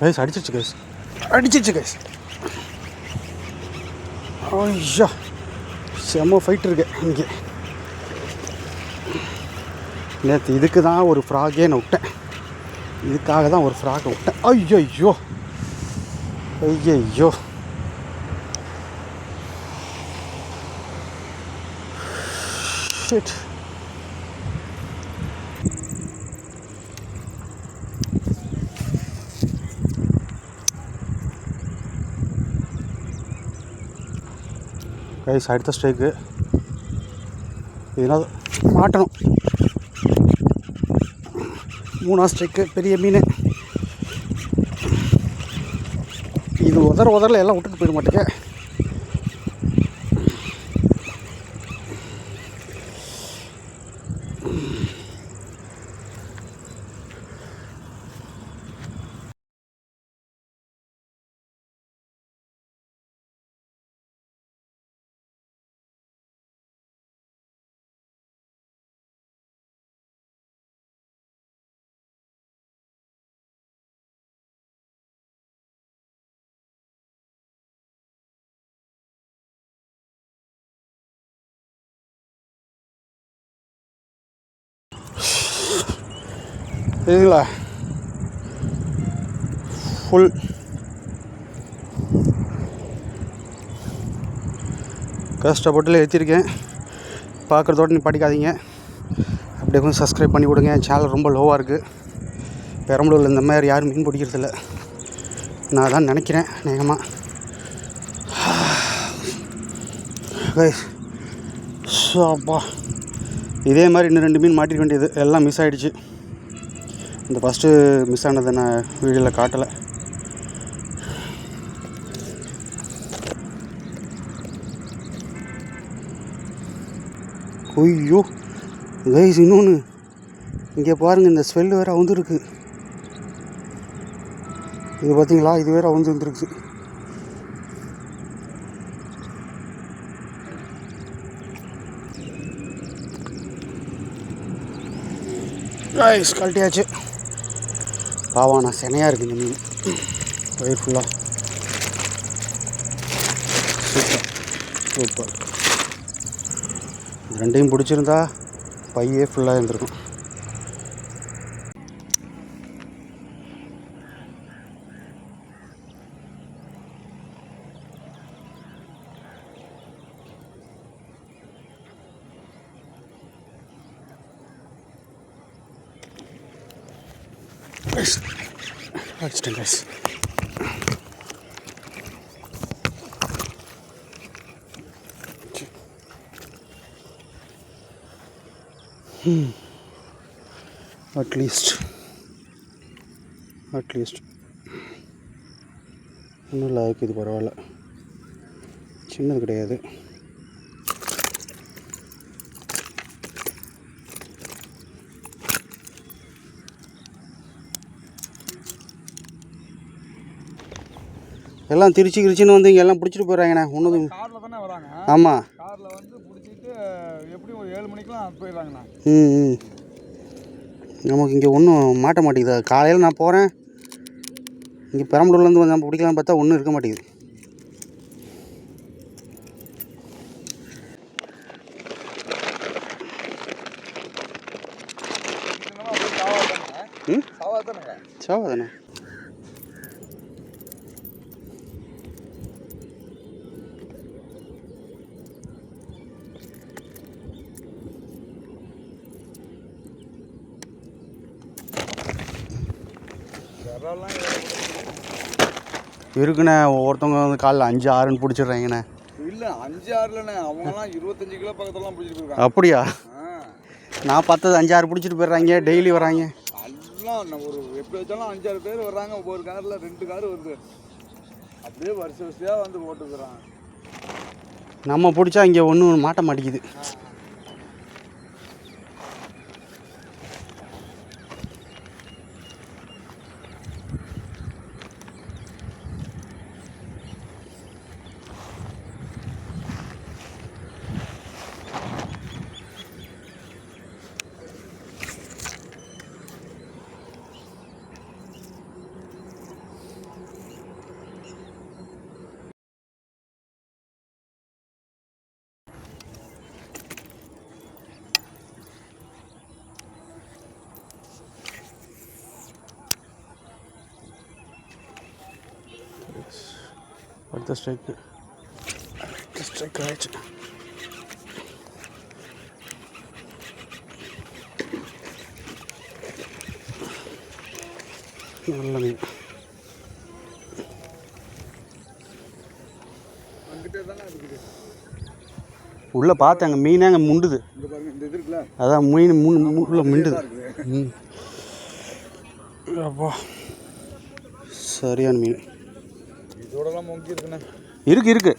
Guys அடிச்சிருச்சு guys அடிச்சிருச்சு guys ஐயா செம்ம ஃபைட் இருக்கு இங்கே நேற்று இதுக்கு தான் ஒரு ஃப்ராகே நான் விட்டேன். இதுக்காக தான் ஒரு ஃப்ராகை விட்டேன். ஐயோ ஐயோ ஐயோ ஷிட் கைஸ் அடுத்த ஸ்ட்ரைக்கு இதனால் மாட்டணும். மூணாம் ஸ்ட்ரைக்கு பெரிய மீன். இது உதற உதறல எல்லாம் விட்டுட்டு போயிட மாட்டேங்க. இதுங்களா? ஃபுல் கஷ்டப்பட்டு ஏற்றிருக்கேன் பார்க்குறதோட நீ படிக்காதீங்க. அப்படியே கொஞ்சம் சப்ஸ்கிரைப் பண்ணி கொடுங்க என் சேனல் ரொம்ப லோவாக இருக்குது பெரம்பலூரில் இந்த மாதிரி யாரும் மீன் பிடிக்கிறதில்ல. நான் தான் நினைக்கிறேன் நேகமாக ஸோ அப்பா இதே மாதிரி இன்னும் ரெண்டு மீன் மாட்டிக்க வேண்டியது. எல்லாம் மிஸ் ஆகிடுச்சு இந்த ஃபஸ்ட்டு மிஸ் ஆனதை நான் வீடியோவில் காட்டலை. ஐயோ கைஸ் இன்னொன்று இங்கே பாருங்கள் இந்த ஸ்வெல் வேறு அவுந்துருக்கு. இது பார்த்தீங்களா இது வேறு அவுந்து வந்துருக்கு. ரைஸ் கழட்டியாச்சு. பாவம் நான் செனையாக இருக்குது இந்த மீன். வயிறு ஃபுல்லாக சூப்பர் சூப்பர் ரெண்டையும் பிடிச்சிருந்தா பையே ஃபுல்லாக இருந்திருக்கும். அடிச்சிட்டேன் கைஸ் அட்லீஸ்ட் அட்லீஸ்ட் ஒன்றும் இல்லை அதுக்கு இது பரவாயில்ல. சின்னது கிடையாது. எல்லாம் திருச்சி கிரிச்சின்னு வந்து இங்கே எல்லாம் பிடிச்சிட்டு போயிடுறாங்கண்ணே ஒன்றும் காரில் தானே வராங்க. ஆமாம் காரில் வந்து பிடிச்சிட்டு எப்படியும் ஒரு ஏழு மணிக்கெலாம் போயிடுறாங்கண்ணா. ம் ம். நமக்கு இங்கே ஒன்றும் மாட்ட மாட்டேங்குது. காலையில் நான் போகிறேன் இங்கே பெரம்பலூர்லேருந்து வந்து நம்ம பிடிக்கலாம்னு பார்த்தா ஒன்றும் இருக்க மாட்டேங்குது. ம்? சவா தானே? இருக்குண்ணே ஒவ்வொருத்தவங்க வந்து காலைல அஞ்சு ஆறுன்னு பிடிச்சிடுறாங்கண்ணே. இல்லை அஞ்சு ஆறுலண்ணே. அவங்கலாம் இருபத்தஞ்சு கிலோ பக்கத்துலலாம் பிடிச்சிட்டு போயிருக்காங்க. அப்படியா? நான் பார்த்தது அஞ்சு ஆறு பிடிச்சிட்டு போயிடுறாங்க டெய்லி வராங்க. எல்லாம் ஒரு எப்படி வச்சாலும் அஞ்சாறு பேர் வர்றாங்க ஒவ்வொரு காரில் ரெண்டு கார் வருது. அப்படியே வருஷ வருஷமாக வந்து போட்டுக்கிறாங்க நம்ம பிடிச்சா இங்கே ஒன்றும் மாட்ட மாட்டேங்குது. அடுத்த ஸ்ட்ரைக்கு ஸ்ட்ரைக் ஆயிடுச்சு. நல்ல மீன். உள்ளே பார்த்தேன் அங்கே மீனே அங்கே முண்டுது. அதான் மீன் மூணு உள்ள மிண்டுது. ம். அப்பா. சரியான மீன். இதோடலாம் மொங்கி இருக்குண்ணே இருக்கு. இருக்கு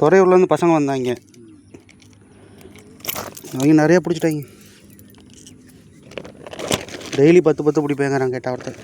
துறையூர்லேருந்து பசங்க வந்தாங்க. அவங்க நிறைய பிடிச்சிட்டாங்க. டெய்லி பத்து பத்து பிடிப்பேங்கிறாங்க கேட்ட ஒருத்தர்